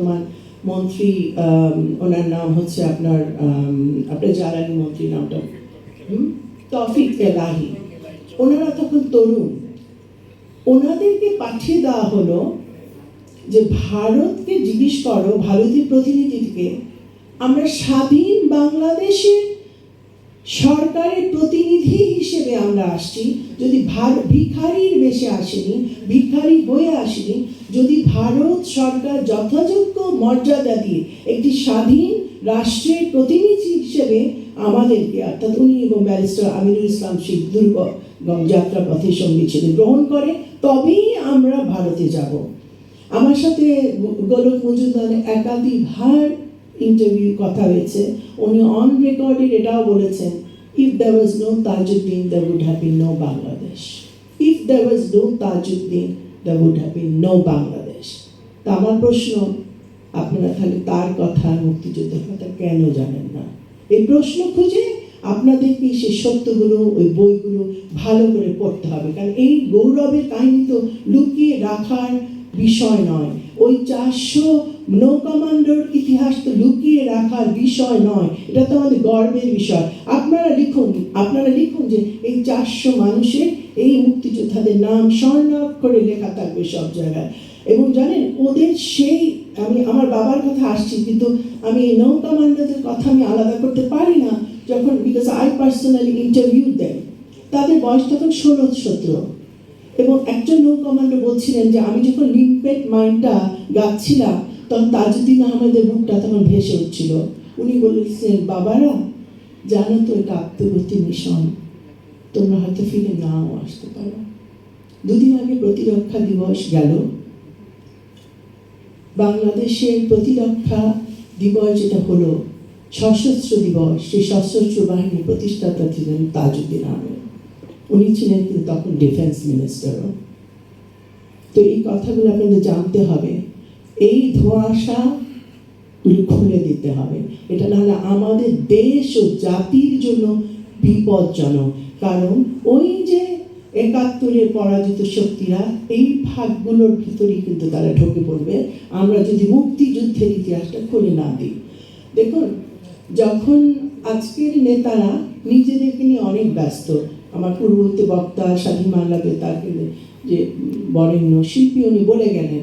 বর্তমান মন্ত্রী ওনার নাম হচ্ছে আপনার আপনার জ্বালানি মন্ত্রী নামটা। তফিক এলাহি। ওনারা তখন তরুণ। ওনাদেরকে পাঠিয়ে দেওয়া হলো যে ভারতকে জিজ্ঞেস করো, ভারতীয় প্রতিনিধিকে আমরা স্বাধীন বাংলাদেশের সরকারের প্রতিনিধি হিসেবে আমরা আসছি। যদি ভারত ভিখারির বেশে আসেনি, ভিখারি হয়ে আসেনি, যদি ভারত সরকার যথাযোগ্য মর্যাদা দিয়ে একটি স্বাধীন রাষ্ট্রের প্রতিনিধি হিসেবে আমাদেরকে, অর্থাৎ উনি এবং ব্যারিস্টার আমিনুল ইসলাম শিখ যাত্রা পথে সঙ্গী ছিলেন গ্রহণ করে, তবেই আমরা ভারতে যাব। আমার সাথে গোলক মজুমদার একাধিকবার ইন্টারভিউ কথা হয়েছে। উনি অন রেকর্ডেড এটাও বলেছেন if there was no Tajuddin there would have been no Bangladesh if there was no Tajuddin there would have been no Bangladesh তা আমার প্রশ্ন, আপনারা তাহলে তার কথা মুক্তিযুদ্ধের কথা কেন জানেন না? এই প্রশ্ন খুঁজে আপনাদেরকে সেই সত্যগুলো, ওই বইগুলো ভালো করে পড়তে হবে? কারণ এই গৌরবের কাহিনী তো লুকিয়ে রাখার বিষয় নয়। ওই চারশো নৌ কমান্ডোর ইতিহাস তো লুকিয়ে রাখার বিষয় নয়, এটা তো আমাদের গর্বের বিষয়। আপনারা লিখুন আপনারা লিখুন যে এই চারশো মানুষের এই মুক্তিযোদ্ধাদের নাম স্বর্ণাক্ষরে লেখা থাকবে সব জায়গায়। এবং জানেন, ওদের সেই, আমি, আমার বাবার কথা আসছি, কিন্তু আমি এই নৌ কমান্ডোদের কথা আমি আলাদা করতে পারি না যখন বিকজ আই পার্সোনালি ইন্টারভিউ দেন তাদের বয়স তখন ষোলো সতেরো। এবং একজন নৌ কমান্ডো বলছিলেন যে আমি যখন লিম্পেট মাইনটা গাচ্ছিলাম, তখন তাজউদ্দিন আহমেদের বুকটা তখন ভেসে উঠছিল। উনি বলেছিলেন বাবারা, জানো তো এটা আত্মগতি মিশন। তোমরা হয়তো ফিরে নাও আসতে পারো। দুদিন আগে প্রতিরক্ষা দিবস গেল। বাংলাদেশের প্রতিরক্ষা দিবস যেটা হলো, সশস্ত্র দিবস, সেই সশস্ত্র বাহিনীর প্রতিষ্ঠাতা ছিলেন তাজউদ্দিন আহমেদ। উনি ছিলেন কিন্তু তখন ডিফেন্স মিনিস্টারও তো এই কথাগুলো আপনাদের জানতে হবে। এই ধোঁয়াশা খুলে দিতে হবে। এটা নাহলে আমাদের দেশ ও জাতির জন্য বিপজ্জনক। কারণ ওই যে একাত্তরের পরাজিত শক্তিরা, এই ভাগগুলোর ভিতরেই কিন্তু তারা ঢুকে পড়বে। আমরা যদি মুক্তিযুদ্ধের ইতিহাসটা খুলে না দিই। দেখুন, যখন আজকের নেতারা নিজেদেরকে নিয়ে অনেক ব্যস্ত আমার পূর্ববর্তী বক্তা স্বাধীন বাংলা বেতার যে বরেণ্য শিল্পী উনি বলে গেলেন